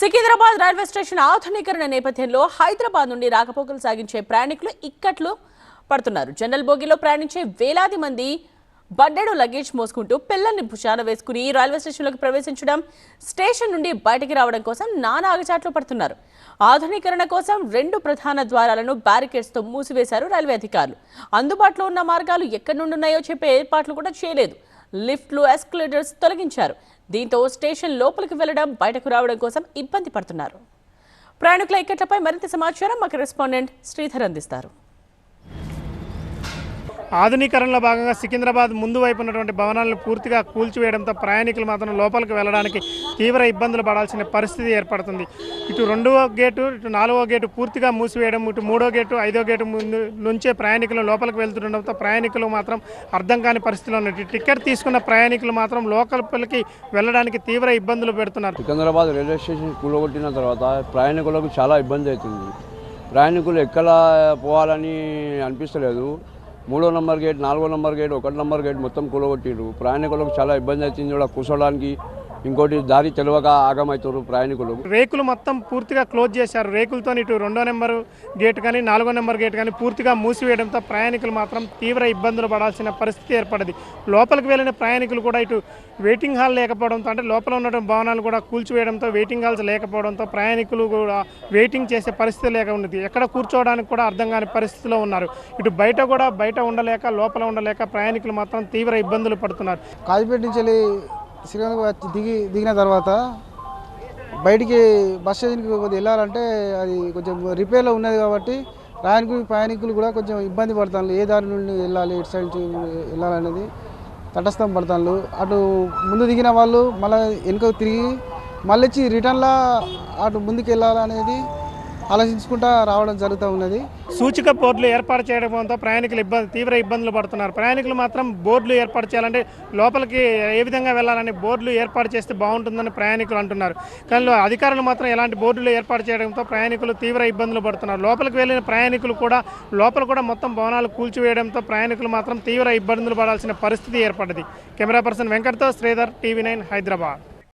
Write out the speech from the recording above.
Secunderabad railway station ఆధునీకరణ నేపథ్యంలో హైదరాబాద్ నుండి రాకపోకలు సాగించే ప్రయాణికులు ఇక్కట్లు పడుతున్నారు. జనరల్ బోగిలో ప్రయాణించే వేలాది మంది బండెడు లగేజ్ మోసుకుంటూ పిల్లల్ని భుజాన వేసుకుని రైల్వే స్టేషన్లోకి ప్రవేశించడం స్టేషన్ నుండి బయటికి రావడం కోసం నానా ఆగచాట్లు పడుతున్నారు. ఆధునీకరణ కోసం రెండు ప్రధాన ద్వారాలను బ్యారికేడ్స్తో మూసివేశారు రైల్వే అధికారులు. అందుబాటులో ఉన్న మార్గాలు ఎక్కడి నుండి ఉన్నాయో చెప్పే ఏర్పాట్లు కూడా చేయలేదు. లిఫ్ట్లు ఎస్కలేటర్స్ తొలగించారు. దీంతో స్టేషన్ లోపలికి వెళ్ళడం బయటకు రావడం కోసం ఇబ్బంది పడుతున్నారు. ప్రయాణికుల ఇక్కట్లపై మరింత సమాచారం మా కరెస్పాండెంట్ శ్రీధర్ అందిస్తారు. ఆధునీకరణలో భాగంగా సికింద్రాబాద్ ముందు వైపు ఉన్నటువంటి భవనాలను పూర్తిగా కూల్చివేయడంతో ప్రయాణికులు మాత్రం లోపలికి వెళ్ళడానికి తీవ్ర ఇబ్బందులు పడాల్సిన పరిస్థితి ఏర్పడుతుంది. ఇటు రెండవ గేటు ఇటు నాలుగో గేటు పూర్తిగా మూసివేయడం ఇటు మూడో గేటు ఐదో గేటు ముందు నుంచే ప్రయాణికులు లోపలికి వెళ్తుండడంతో ప్రయాణికులు మాత్రం అర్థం కాని పరిస్థితిలో ఉన్నట్టు టికెట్ తీసుకున్న ప్రయాణికులు మాత్రం లోకల్పలికి వెళ్ళడానికి తీవ్ర ఇబ్బందులు పెడుతున్నారు. సికింద్రాబాద్ రైల్వే స్టేషన్ కూలగొట్టిన తర్వాత ప్రయాణికులకు చాలా ఇబ్బంది అవుతుంది. ప్రయాణికులు ఎక్కడ పోవాలని అనిపిస్తలేదు. మూడో నంబర్ గేట్ నాలుగో నంబర్ గేట్ ఒకటి నంబర్ గేట్ మొత్తం కూలగొట్టిండ్రు. ప్రయాణికులకు చాలా ఇబ్బంది అవుతుంది కూడా కూర్చోడానికి ఇంకోటి దారి తెలియక ఆగమవుతారు ప్రయాణికులు. రేకులు మొత్తం పూర్తిగా క్లోజ్ చేశారు. రేకులతో ఇటు రెండో నెంబర్ గేట్ కానీ నాలుగో నెంబర్ గేట్ కానీ పూర్తిగా మూసివేయడంతో ప్రయాణికులు మాత్రం తీవ్ర ఇబ్బందులు పడాల్సిన పరిస్థితి ఏర్పడింది. లోపలికి వెళ్ళిన ప్రయాణికులు కూడా ఇటు వెయిటింగ్ హాల్ లేకపోవడంతో అంటే లోపల ఉన్న భవనాలు కూడా కూల్చివేయడంతో వెయిటింగ్ హాల్స్ లేకపోవడంతో ప్రయాణికులు కూడా వెయిటింగ్ చేసే పరిస్థితి లేక ఉన్నది. ఎక్కడ కూర్చోవడానికి కూడా అర్థం కాని పరిస్థితిలో ఉన్నారు. ఇటు బయట కూడా బయట ఉండలేక లోపల ఉండలేక ప్రయాణికులు మాత్రం తీవ్ర ఇబ్బందులు పడుతున్నారు. కాజీపేట నుంచి వెళ్ళి శ్రీకాకుళం వచ్చి దిగి దిగిన తర్వాత బయటికి బస్ స్టేషన్కి కొద్దిగా వెళ్ళాలంటే అది కొంచెం రిపేర్లో ఉన్నది కాబట్టి ప్రయాణికులు ప్రయాణికులు కూడా కొంచెం ఇబ్బంది పడతాను ఏ దారి నుండి వెళ్ళాలి ఎటు సైడ్ నుంచి వెళ్ళాలనేది తటస్థం పడతాను అటు ముందు దిగిన వాళ్ళు మళ్ళీ వెనుక తిరిగి మళ్ళీ వచ్చి రిటర్న్లా అటు ముందుకు వెళ్ళాలనేది ఆలోచించుకుంటా రావడం జరుగుతూ ఉన్నది. సూచిక బోర్డులు ఏర్పాటు చేయడంతో ప్రయాణికులు ఇబ్బంది తీవ్ర ఇబ్బందులు పడుతున్నారు. ప్రయాణికులు మాత్రం బోర్డులు ఏర్పాటు చేయాలంటే లోపలికి ఏ విధంగా వెళ్ళాలని బోర్డులు ఏర్పాటు చేస్తే బాగుంటుందని ప్రయాణికులు అంటున్నారు. కానీ అధికారులు మాత్రం ఎలాంటి బోర్డులు ఏర్పాటు చేయడంతో ప్రయాణికులు తీవ్ర ఇబ్బందులు పడుతున్నారు. లోపలికి వెళ్ళిన ప్రయాణికులు కూడా లోపల కూడా మొత్తం భవనాలు కూల్చివేయడంతో ప్రయాణికులు మాత్రం తీవ్ర ఇబ్బందులు పడాల్సిన పరిస్థితి ఏర్పడింది కెమెరా పర్సన్ వెంకట్తో శ్రీధర్ టీవీ నైన్ హైదరాబాద్.